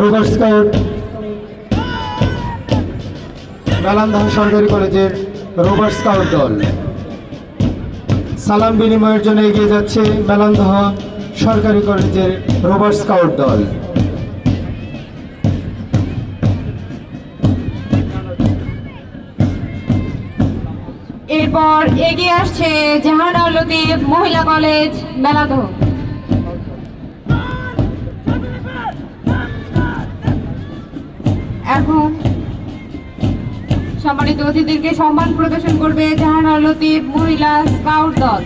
Rover scout. মেলান্দাহ সরকারি কলেজের rover scout দল। সালাম বিনিময়ের জন্য এগিয়ে যাচ্ছে মেলান্দাহ সরকারি কলেজের রোভার স্কাউট দল। এরপর এগিয়ে আসছে মহিলা কলেজ মেলাদহ এখন সম্মানিত অতিথিকে সম্মান প্রদর্শন করবে লতিফ মহিলা স্কাউট দল।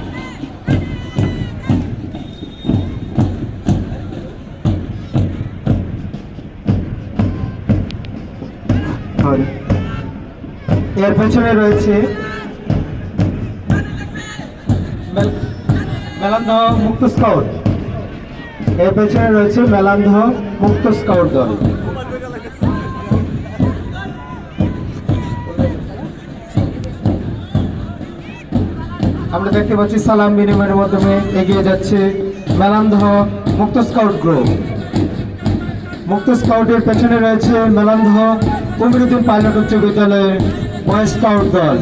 এর পেছনে রয়েছে মেল- মেলান্দহ মুক্ত স্কাউট। এর পেছনে রয়েছে মেলান্দহ মুক্ত স্কাউট দল। আমরা দেখতে পাচ্ছি সালাম বিনিময়ের মাধ্যমে এগিয়ে যাচ্ছে মেলান্দহ মুক্ত স্কাউট গ্রুপ। মুক্ত স্কাউটের পেছনে রয়েছে মেলান্দহ কুমিরুদ্দিন পাইলট উচ্চ বিদ্যালয়ের বয় স্কাউট দল।